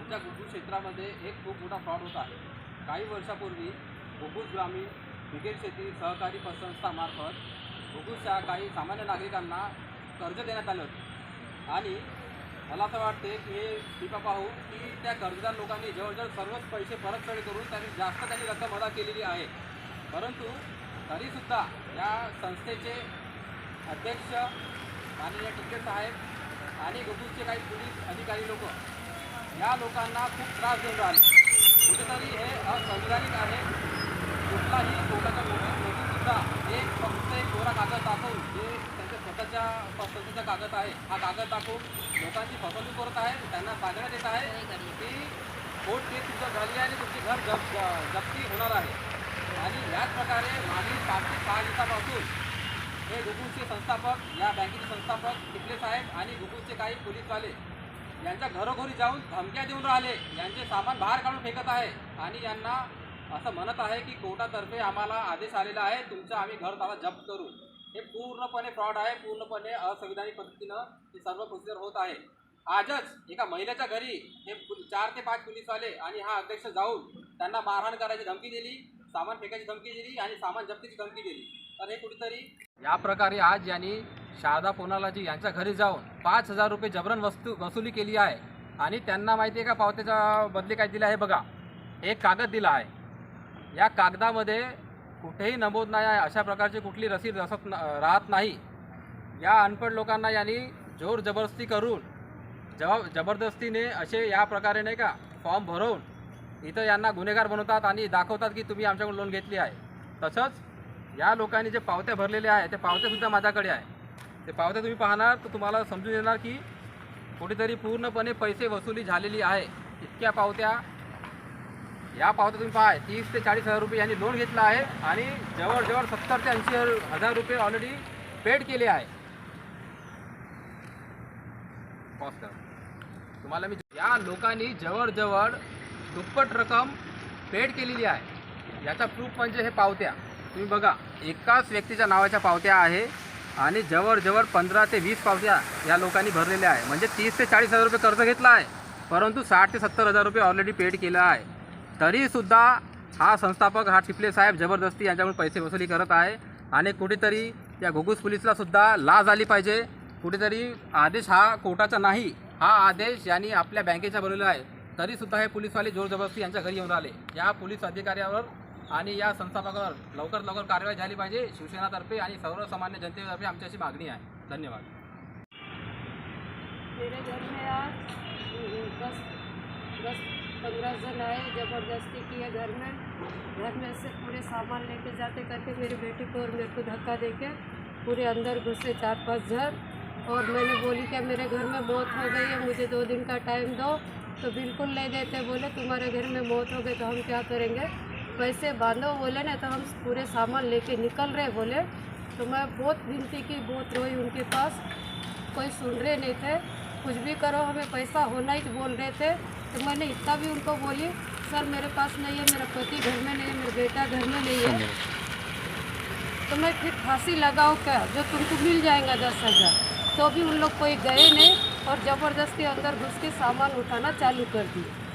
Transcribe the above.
आमच्या गुगूज क्षेत्रामध्ये एक खूप मोठा फ्रॉड होत आहे. काही वर्षापूर्वी गुगूज ग्रामीण क्रिकेट शेती सहकारी पतसंस्थामार्फत गुगूजच्या काही सामान्य नागरिकांना कर्ज देण्यात आलं होतं. आणि मला असं वाटते की हे टीका पाहू की त्या कर्जदार लोकांनी जवळजवळ सर्वच पैसे परतफेड करून त्यांनी जास्त त्यांनी रक्कम अदा केलेली आहे. परंतु तरीसुद्धा या संस्थेचे अध्यक्ष माननीय टिकेट साहेब आणि गुगूजचे काही पोलीस अधिकारी लोक या लोकांना खूप त्रास देऊन राहिले. कुठेतरी हे असंविधानिक आहे. कुठलाही कोर्टाच्या नोटीस सुद्धा एक फक्त एक कोरा कागद दाखवून जे त्यांच्या स्वतःच्या पसंतीचा कागद आहे हा कागद दाखवून लोकांची फसवणूक करत आहे त्यांना सांगण्यात येत आहे की कोर्ट केस तुमचं झाली आहे आणि तुमची घर जप जप्ती होणार आहे. आणि याच प्रकारे मागील पाच ते सहा दिवसापासून हे गुगूजचे संस्थापक या बँकेचे संस्थापक टिकले साहेब आणि गुगूजचे काही पोलीसवाले यांच्या घरोघरी जाऊन धमक्या देऊन राहिले. यांचे सामान बाहेर काढून फेकत आहे. आणि यांना असं म्हणत आहे की कोर्टातर्फे आम्हाला आदेश आलेला आहे. तुमचं आम्ही घर ताला जप्त करू. हे पूर्णपणे फ्रॉड आहे. पूर्णपणे असंविधानिक पद्धतीनं हे सर्व प्रोसिजर होत आहे. आजच एका महिलेच्या घरी हे चार ते पाच पोलीसवाले आणि हा अध्यक्ष जाऊन त्यांना मारहाण करायची धमकी दिली सामान फेकायची धमकी दिली आणि सामान जप्तीची धमकी दिली. तर हे कुठेतरी या प्रकारे आज यांनी शारदा पोनालाजी यांच्या घरी जाऊन पाच हजार रुपये जबरन वस्तू वसुली केली आहे. आणि त्यांना माहिती आहे का पावत्याच्या बदली काय दिलं आहे बघा. एक कागद दिला आहे. या कागदामध्ये कुठेही नमूद नाही आहे अशा प्रकारची कुठली रसीद रसत न- राहत नाही. या अनपढ लोकांना यांनी जोर जबरदस्ती करून जबाब जबरदस्तीने असे या प्रकारे नाही का फॉर्म भरवून इथं यांना गुन्हेगार बनवतात आणि दाखवतात की तुम्ही आमच्याकडून लोन घेतली आहे. तसंच या लोकांनी जे पावत्या भरलेल्या आहे ते पावत्यासुद्धा माझ्याकडे आहे. ते पावत्या तुम्ही पाहणार तर तुम्हाला समजून येणार की कुठेतरी पूर्णपणे पैसे वसुली झालेली आहे. इतक्या पावत्या. या पावत्या तुम्ही पाहा तीस ते चाळीस हजार रुपये यांनी लोन घेतलं आहे आणि जवळजवळ सत्तर ते ऐंशी हजार रुपये ऑलरेडी पेड केले आहे. तुम्हाला मी या लोकांनी जवळजवळ दुप्पट रक्कम पेड केलेली आहे. याचा प्रूफ म्हणजे हे पावत्या. तुम्ही बघा एकाच व्यक्तीच्या नावाच्या पावत्या आहे. आणि जवळजवळ पंधरा ते वीस पावत्या या लोकांनी भरलेल्या आहे. म्हणजे तीस ते चाळीस हजार रुपये कर्ज घेतला आहे. परंतु साठ ते सत्तर हजार रुपये ऑलरेडी पेड केला आहे. तरीसुद्धा हा संस्थापक हा टिपले साहेब जबरदस्ती यांच्याकडून पैसे वसुली करत आहे. आणि कुठेतरी या घुगूस पोलिसलासुद्धा लाज आली पाहिजे. कुठेतरी आदेश हा कोर्टाचा नाही हा आदेश यांनी आपल्या बँकेचा बनवलेला आहे. तरीसुद्धा हे पोलीसवाले जोरजबरदस्ती यांच्या घरी येऊन राहिले. या पोलीस अधिकाऱ्यावर आणि या संस्थापकावर लवकर लवकर कारवाई झाली पाहिजे. शिवसेनातर्फे आणि सर्वसामान्य जनतेतर्फे आमची अशी मागणी आहे. धन्यवाद. मेरे घर में आज दस दस, पंद्रह जन आए, ज़बरदस्ती किए घर में। घर में से पूरे सामान लेके जाते करके मेरी बेटी को और मेरे को धक्का देके पूरे अंदर घुसे चार पाँच जन और मैंने बोली, क्या मेरे घर में मौत हो गई है? मुझे दो दिन का टाइम दो। तो बिल्कुल नहीं देते बोले, तुम्हारे घर में मौत हो गई तो हम क्या करेंगे? पैसे बांधो बोले ना तो हम पूरे सामान लेके निकल रहे बोले। तो मैं बहुत विनती की, बहुत रोई उनके पास। कोई सुन रहे नहीं थे। कुछ भी करो, हमें पैसा होना ही बोल रहे थे। तो मैंने इतना भी उनको बोली, सर, मेरे पास नहीं है, मेरा पति घर में नहीं है, मेरा बेटा घर में नहीं है। तो मैं फिर फांसी लगाऊँ क्या? जो तुमको मिल जाएगा दस हज़ार। तो भी उन लोग कोई गए नहीं और ज़बरदस्ती अंदर घुस के सामान उठाना चालू कर दिए।